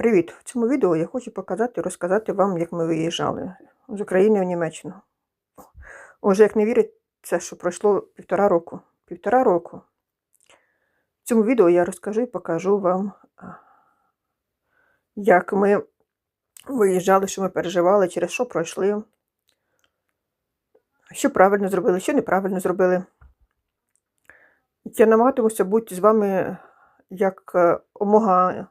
Привіт! В цьому відео я хочу показати, розказати вам, як ми виїжджали з України в Німеччину. Уже як не віриться, що пройшло півтора року. Півтора року. В цьому відео я розкажу і покажу вам, як ми виїжджали, що ми переживали, через що пройшли, що правильно зробили, що неправильно зробили. Я намагатимуся бути з вами як е, омога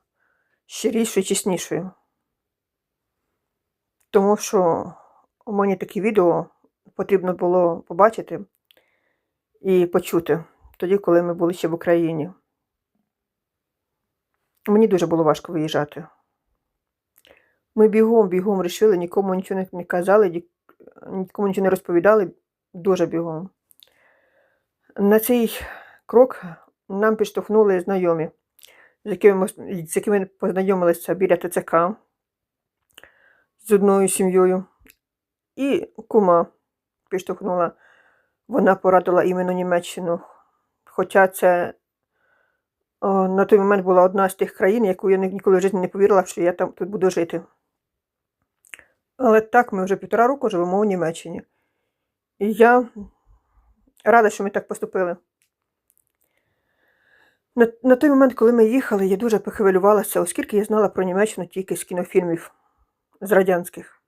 щирішою, чеснішою. Тому що у мені такі відео потрібно було побачити і почути тоді, коли ми були ще в Україні. Мені дуже було важко виїжджати. Ми бігом, бігом вирішили, нікому нічого не казали, нікому нічого не розповідали, дуже бігом. На цей крок нам підштовхнули знайомі, якими, ми- з якими познайомилися біля ТЦК з одною сім'єю. І кума підштовхнула. Вона порадила іменно Німеччину. Хоча це о, на той момент була одна з тих країн, яку я ніколи в житті не повірила, що я там тут буду жити. Але так, ми вже півтора року живемо в Німеччині. І я рада, що ми так поступили. На, на той момент, коли ми їхали, я дуже похвилювалася, оскільки я знала про Німеччину тільки з кінофільмів з радянських.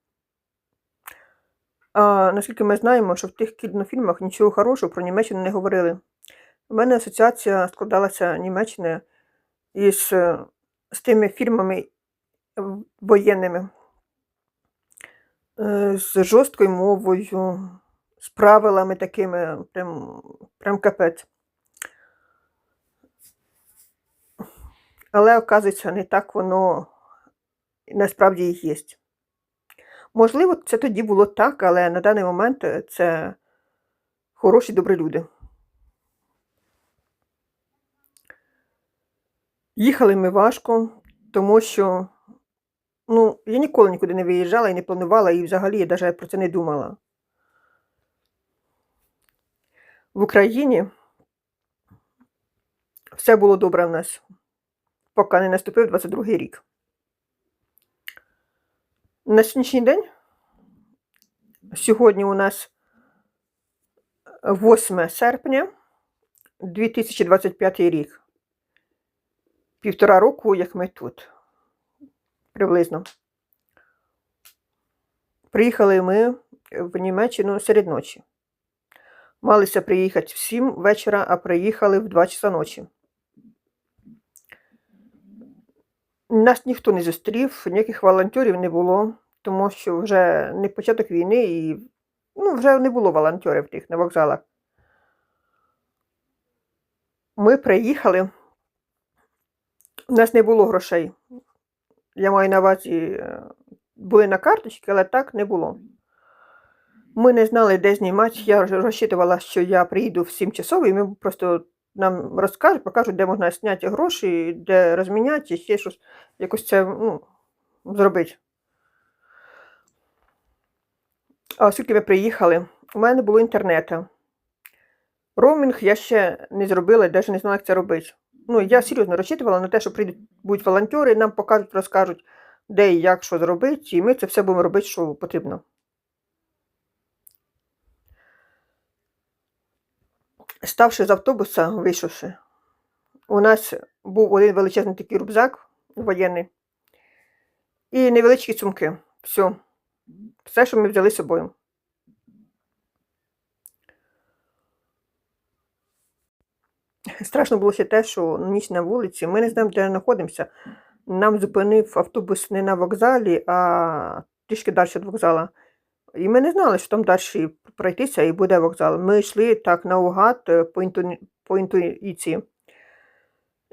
А наскільки ми знаємо, що в тих кінофільмах нічого хорошого про Німеччину не говорили. У мене асоціація складалася Німеччини із е, з тими фільмами воєнними, е, з жорсткою мовою, з правилами такими, прям, прям капець. Але, оказується, не так воно насправді і є. Можливо, це тоді було так, але на даний момент е, це хороші добрі люди. Їхали ми важко, тому що ну, я ніколи нікуди не виїжджала і не планувала, і взагалі я навіть про це не думала. В Україні все було добре в нас, поки не наступив 22-й рік. На сьогоднішній день, сьогодні у нас 8 серпня 2025 рік. Півтора року, як ми тут. Приблизно. Приїхали ми в Німеччину серед ночі. Малися приїхати в 7 вечора, а приїхали в 2 часа ночі. Нас ніхто не зустрів, ніяких волонтерів не було, тому що вже не початок війни і ну, вже не було волонтерів тих на вокзалах. Ми приїхали, у нас не було грошей. Я маю на увазі, е, були на карточці, але так не було. Ми не знали, де знімати. Я розчитувала, що я приїду в 7 часов, і ми просто нам розкажуть, покажуть, де можна зняти гроші, де розміняти, і ще щось, якось це ну, зробити. А оскільки ми приїхали, у мене не було інтернету. Роумінг я ще не зробила, навіть не знала, як це робити. Ну, я серйозно розчитувала на те, що прийдуть будуть волонтери, нам покажуть, розкажуть, де і як що зробити, і ми це все будемо робити, що потрібно. Ставши з автобуса, вийшовши, у нас був один величезний такий рюкзак воєнний і невеличкі сумки. Все. Все, що ми взяли з собою. Страшно було ще те, що ніч на вулиці, ми не знаємо, де знаходимося. Нам зупинив автобус не на вокзалі, а трішки далі від вокзалу. І ми не знали, що там далі пройтися і буде вокзал. Ми йшли так наугад е, по, інту... по інтуїції.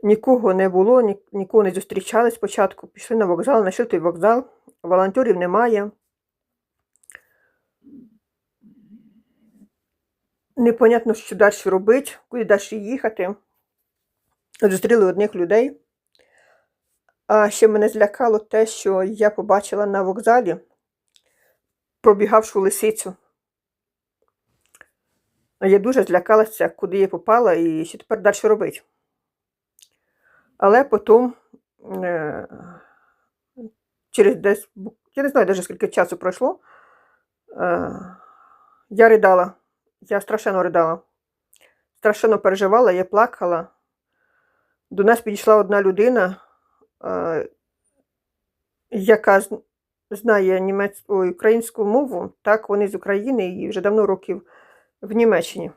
Нікого не було, ні... нікого не зустрічали спочатку. Пішли на вокзал, знайшли той вокзал, волонтерів немає. Непонятно, що далі робити, куди далі їхати. Зустріли одних людей. А ще мене злякало те, що я побачила на вокзалі пробігавшу лисицю. Я дуже злякалася, куди я попала і що тепер далі робити. Але потім е, через десь, я не знаю навіть скільки часу пройшло, е, я ридала. Я страшенно ридала. Страшенно переживала, я плакала. До нас підійшла одна людина, е, яка знає німецьку українську мову. Так, вони з України і вже давно років в Німеччині.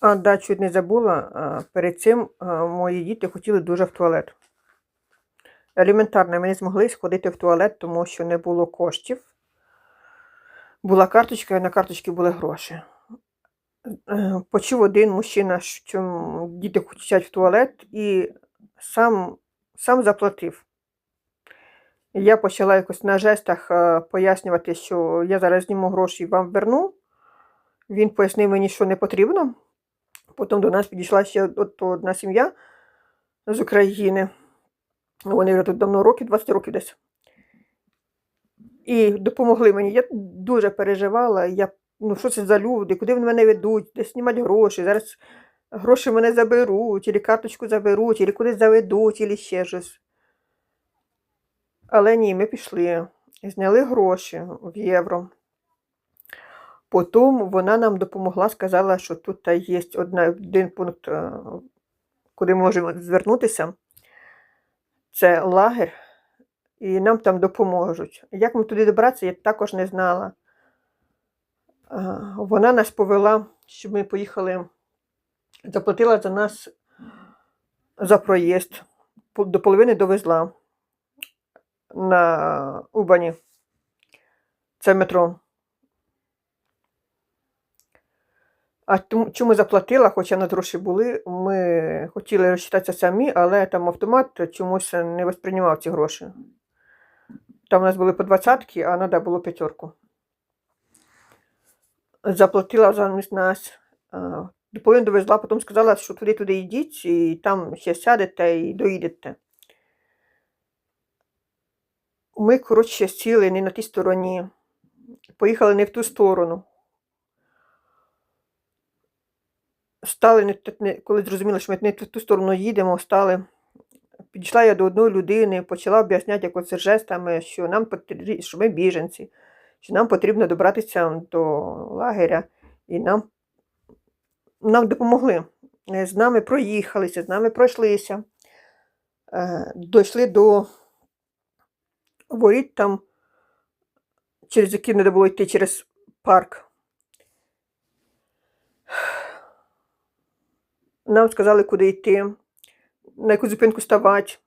А, да, чуть не забула. Перед цим мої діти хотіли дуже в туалет. Елементарно, ми не змогли сходити в туалет, тому що не було коштів. Була карточка, і на карточці були гроші. Е, Почув один мужчина, що діти хочуть в туалет, і сам, сам заплатив. Я почала якось на жестах е, пояснювати, що я зараз зніму гроші і вам верну. Він пояснив мені, що не потрібно. Потім до нас підійшла ще одна сім'я з України. Вони вже тут давно років, 20 років десь. І допомогли мені. Я дуже переживала. Я, ну, що це за люди, куди вони мене ведуть, де знімати гроші. Зараз гроші мене заберуть, або карточку заберуть, або кудись заведуть, або ще щось. Але ні, ми пішли, зняли гроші в євро. Потім вона нам допомогла, сказала, що тут є один пункт, е, куди можемо звернутися. Це лагер, і нам там допоможуть. Як ми туди добратися, я також не знала. Е, Вона нас повела, щоб ми поїхали, заплатила за нас за проїзд, до половини довезла на Убані. Це метро. А чому заплатила, хоча на гроші були, ми хотіли розчитатися самі, але там автомат чомусь не восприймав ці гроші. Там у нас були по двадцятки, а треба було п'ятерку. Заплатила замість нас. а, До половини довезла, потім сказала, що туди-туди йдіть, і там ще сядете і доїдете. Ми, коротше, сіли не на тій стороні, поїхали не в ту сторону. Стали, коли зрозуміли, що ми не в ту сторону їдемо, стали. Підійшла я до одної людини, почала об'ясняти як оце жестами, що нам потрібно, що ми біженці, що нам потрібно добратися до лагеря, і нам, нам допомогли. З нами проїхалися, з нами пройшлися. Е, Дійшли до воріт там, через які треба було йти через парк. Нам сказали, куди йти, на яку зупинку ставати.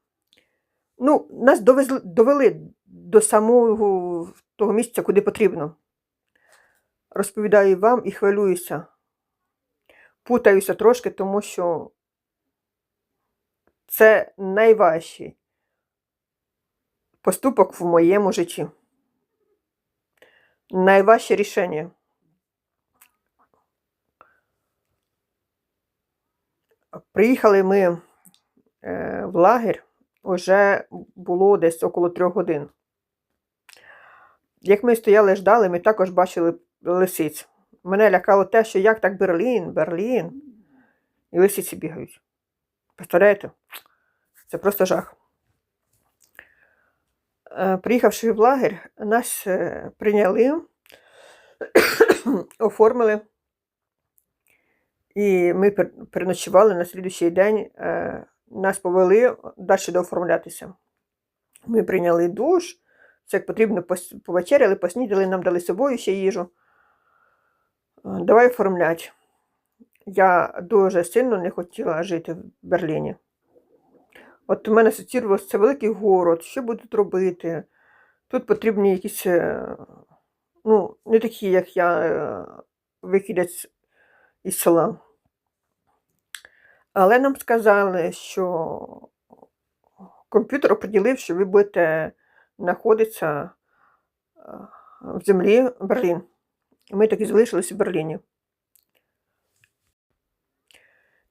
Ну, нас довезли, довели до самого того місця, куди потрібно. Розповідаю вам і хвилююся. Путаюся трошки, тому що це найважчий поступок в моєму житті. Найважче рішення. Приїхали ми е, в лагерь, вже було десь около трьох годин. Як ми стояли ждали, ми також бачили лисиць. Мене лякало те, що як так Берлін, Берлін. І лисиці бігають. Представляєте? Це просто жах. Е, Приїхавши в лагерь, нас е, прийняли, оформили. І ми переночували на слідуючий день. е, Нас повели далі дооформлятися. Ми прийняли душ, все як потрібно, повечеряли, поснідали, нам дали з собою ще їжу. Давай оформлять. Я дуже сильно не хотіла жити в Берліні. От у мене асоціювалося це великий город, що будуть робити. Тут потрібні якісь, е, ну, не такі, як я, е, вихідець із села. Але нам сказали, що комп'ютер поділив, що ви будете знаходитися е, в землі Берлін. Ми так і залишилися в Берліні.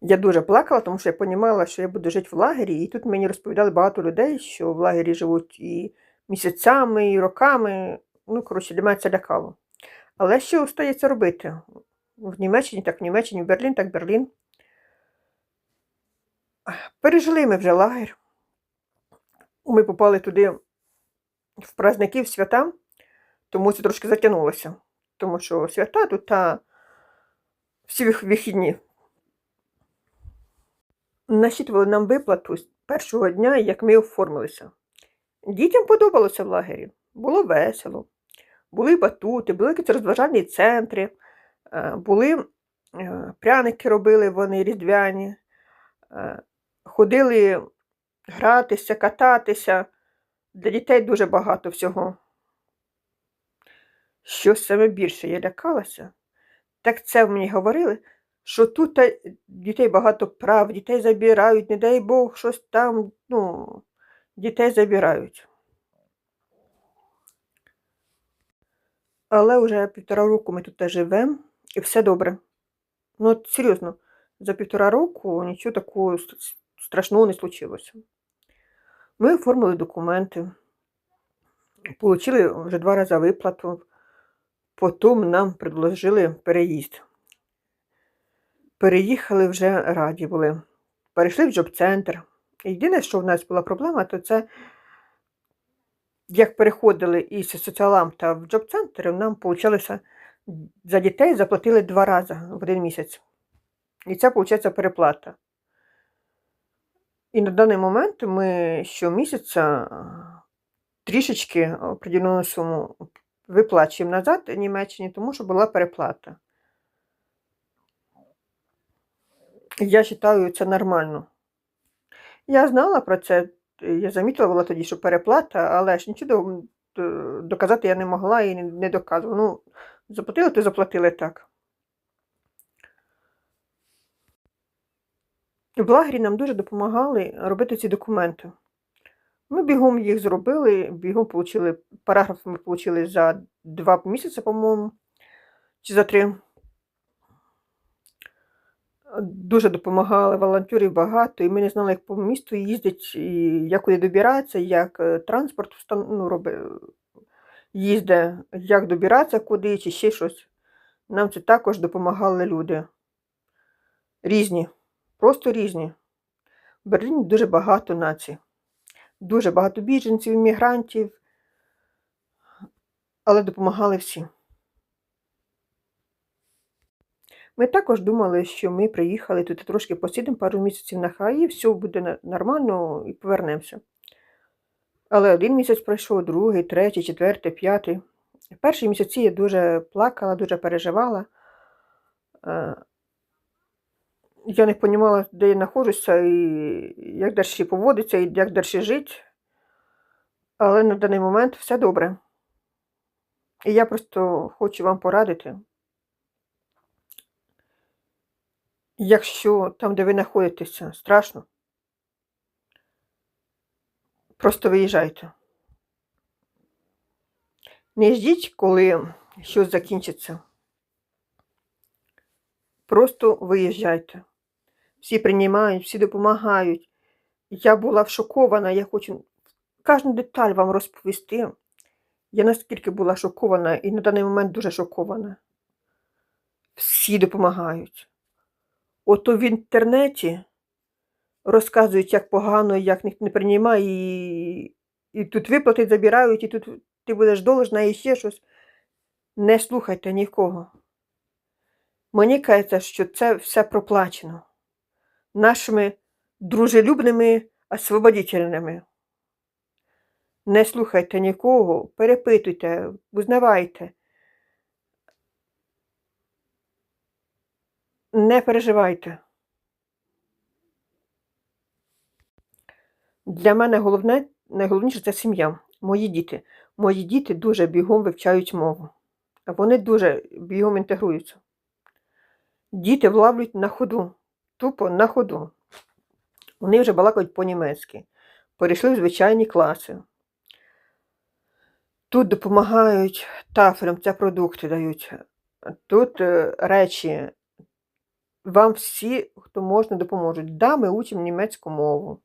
Я дуже плакала, тому що я розуміла, що я буду жити в лагері, і тут мені розповідали багато людей, що в лагері живуть і місяцями, і роками. Ну, коротше, для мене це лякало. Але що остається робити? В Німеччині, так в Німеччині, в Берлін, так Берлін. Пережили ми вже лагер. ми попали туди в праздники, свята, тому це трошки затягнулося. Тому що свята тут та всі вихідні. Насчитували нам виплату з першого дня, як ми оформилися. Дітям подобалося в лагері, було весело. Були батути, були якісь розважальні центри, е, були е, пряники робили вони різдвяні, е, ходили гратися, кататися. Для дітей дуже багато всього. Що саме більше я лякалася, так це мені говорили, що тут дітей багато прав, дітей забирають, не дай Бог, щось там, ну, дітей забирають. Але вже півтора року ми тут живемо і все добре. Ну, от серйозно, за півтора року нічого такого страшного не случилося. Ми оформили документи, отримали вже два рази виплату, потім нам предложили переїзд. Переїхали вже раді були. Перейшли в джоб-центр. Єдине, що в нас була проблема, то це як переходили із соціаламта в джоб-центр, нам получалося за дітей заплатили два рази в один місяць. І це, виходить, переплата. І на даний момент ми щомісяця трішечки определену суму виплачуємо назад Німеччині, тому що була переплата. Я вважаю, це нормально. Я знала про це, я замітила була тоді, що переплата, але ж нічого до- доказати я не могла і не, доказувала. Ну, заплатили, то заплатили так. В лагері нам дуже допомагали робити ці документи. Ми бігом їх зробили, бігом получили, параграф ми отримали за два місяці, по-моєму, чи за три. Дуже допомагали волонтерів багато, і ми не знали, як по місту їздять, і як куди добиратися, як е, транспорт ну, роби, їздить, як добиратися куди, чи ще щось. Нам це також допомагали люди. Різні, просто різні. В Берліні дуже багато націй, дуже багато біженців, іммігрантів, але допомагали всі. Ми також думали, що ми приїхали тут трошки посидимо пару місяців на хай, і все буде нормально і повернемося. Але один місяць пройшов, другий, третій, четвертий, п'ятий. Перші місяці я дуже плакала, дуже переживала. Е, Я не розуміла, де я знаходжуся, і як далі поводиться, і як далі жити. Але на даний момент все добре. І я просто хочу вам порадити. Якщо там, де ви знаходитеся, страшно, просто виїжджайте. Не ждіть, коли щось закінчиться. Просто виїжджайте. Всі приймають, всі допомагають. Я була шокована, я хочу кожну деталь вам розповісти. Я наскільки була шокована і на даний момент дуже шокована. Всі допомагають. Ото в інтернеті розказують, як погано, як ніхто не приймає, і, і тут виплати забирають, і тут ти будеш должна і ще щось. Не слухайте нікого. Мені кажеться, що це все проплачено нашими дружелюбними освободителями. Не слухайте нікого, перепитуйте, узнавайте. Не переживайте. Для мене головне, найголовніше це сім'я, мої діти. Мої діти дуже бігом вивчають мову. Вони дуже бігом інтегруються. Діти влавлюють на ходу, тупо на ходу. Вони вже балакають по-німецьки, перейшли в звичайні класи. Тут допомагають тафелям, це продукти дають. Тут е, речі. Вам всі, хто можна, допоможуть. Да, ми учимо німецьку мову,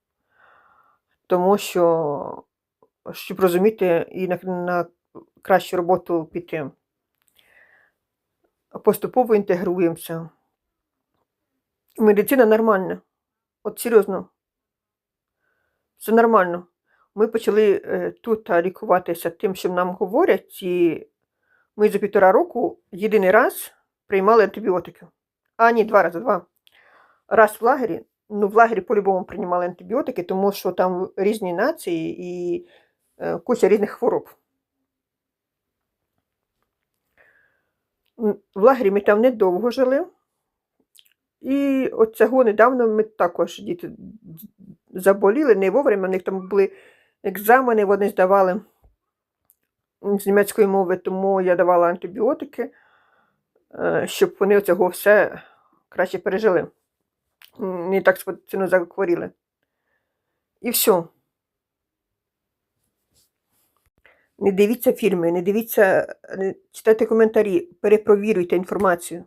тому що, щоб розуміти і на, на кращу роботу піти. Поступово інтегруємося. Медицина нормальна. От серйозно. Все нормально. ми почали е, тут лікуватися тим, що нам говорять, і ми за півтора року єдиний раз приймали антибіотики. А, ні, два рази, два. Раз в лагері, ну в лагері по-любому приймали антибіотики, тому що там різні нації і е, куча різних хвороб. В лагері ми там недовго жили. І от цього недавно ми також діти заболіли, не вовремя, у них там були екзамени, вони здавали з німецької мови, тому я давала антибіотики, е, щоб вони цього все краще пережили. Не так сильно захворіли. І все. Не дивіться фільми, не дивіться, не читайте коментарі, перепровірюйте інформацію.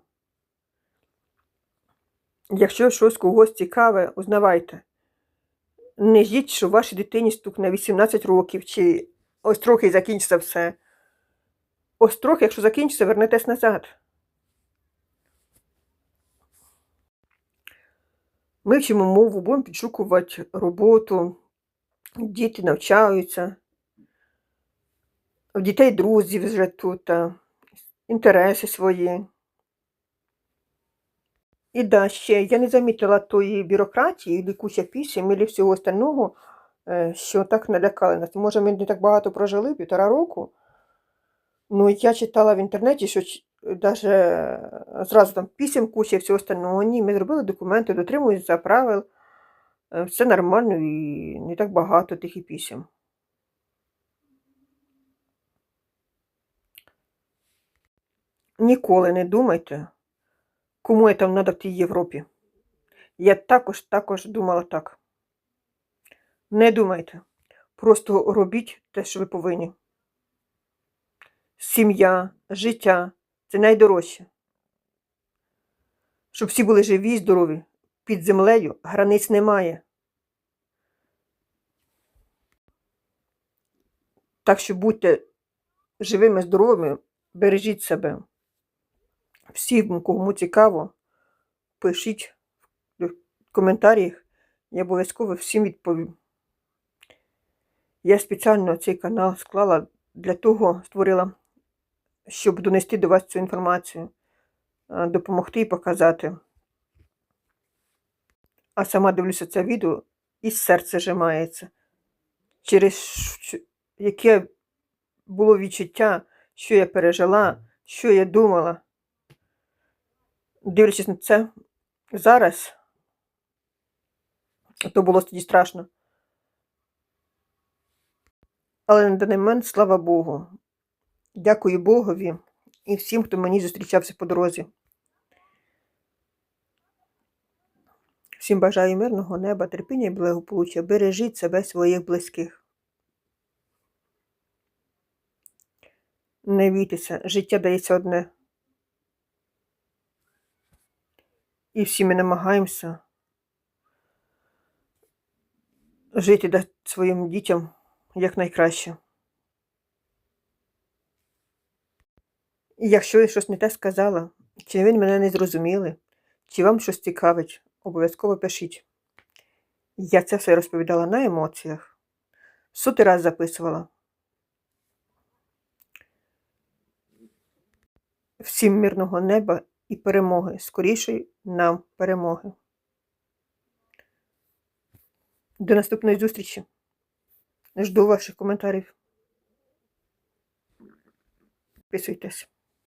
Якщо щось когось цікаве, узнавайте. Не ждіть, що вашій дитині стукне 18 років, чи ось трохи закінчиться все. Ось трохи, якщо закінчиться, вернетесь назад. Ми вчимо мову, будемо підшукувати роботу, діти навчаються, в дітей друзів вже тут, інтереси свої. І да, ще я не замітила тої бюрократії, і куча пісім, і всього остального, е, що так налякали нас. Може, ми не так багато прожили, півтора року. Ну, я читала в інтернеті, що навіть зразу там пісім куча і всього остального. Ні, ми зробили документи, дотримуємося правил. е, Все нормально і не так багато тих і пісім. Ніколи не думайте, кому я там треба в тій Європі. Я також також думала так. Не думайте. Просто робіть те, що ви повинні. Сім'я, життя це найдорожче. Щоб всі були живі і здорові. Під землею границь немає. Так що будьте живими, здоровими, бережіть себе. Всім, кому цікаво, пишіть в коментарях, я обов'язково всім відповім. Я спеціально цей канал склала для того, створила, щоб донести до вас цю інформацію, допомогти і показати. А сама дивлюся це відео і серце жимається. Через яке було відчуття, що я пережила, що я думала. Дивлячись на це зараз, то було тоді страшно. Але на даний момент, слава Богу, дякую Богові і всім, хто мені зустрічався по дорозі. Всім бажаю мирного неба, терпіння і благополуччя. Бережіть себе, своїх близьких. Не бійтеся, життя дається одне. І всі ми намагаємося жити своїм дітям якнайкраще. І якщо я щось не те сказала, чи ви мене не зрозуміли, чи вам щось цікавить, обов'язково пишіть. Я це все розповідала на емоціях. Сотий раз записувала. Всім мирного неба і перемоги, скорішої нам перемоги. До наступної зустрічі. Жду ваших коментарів. Підписуйтесь.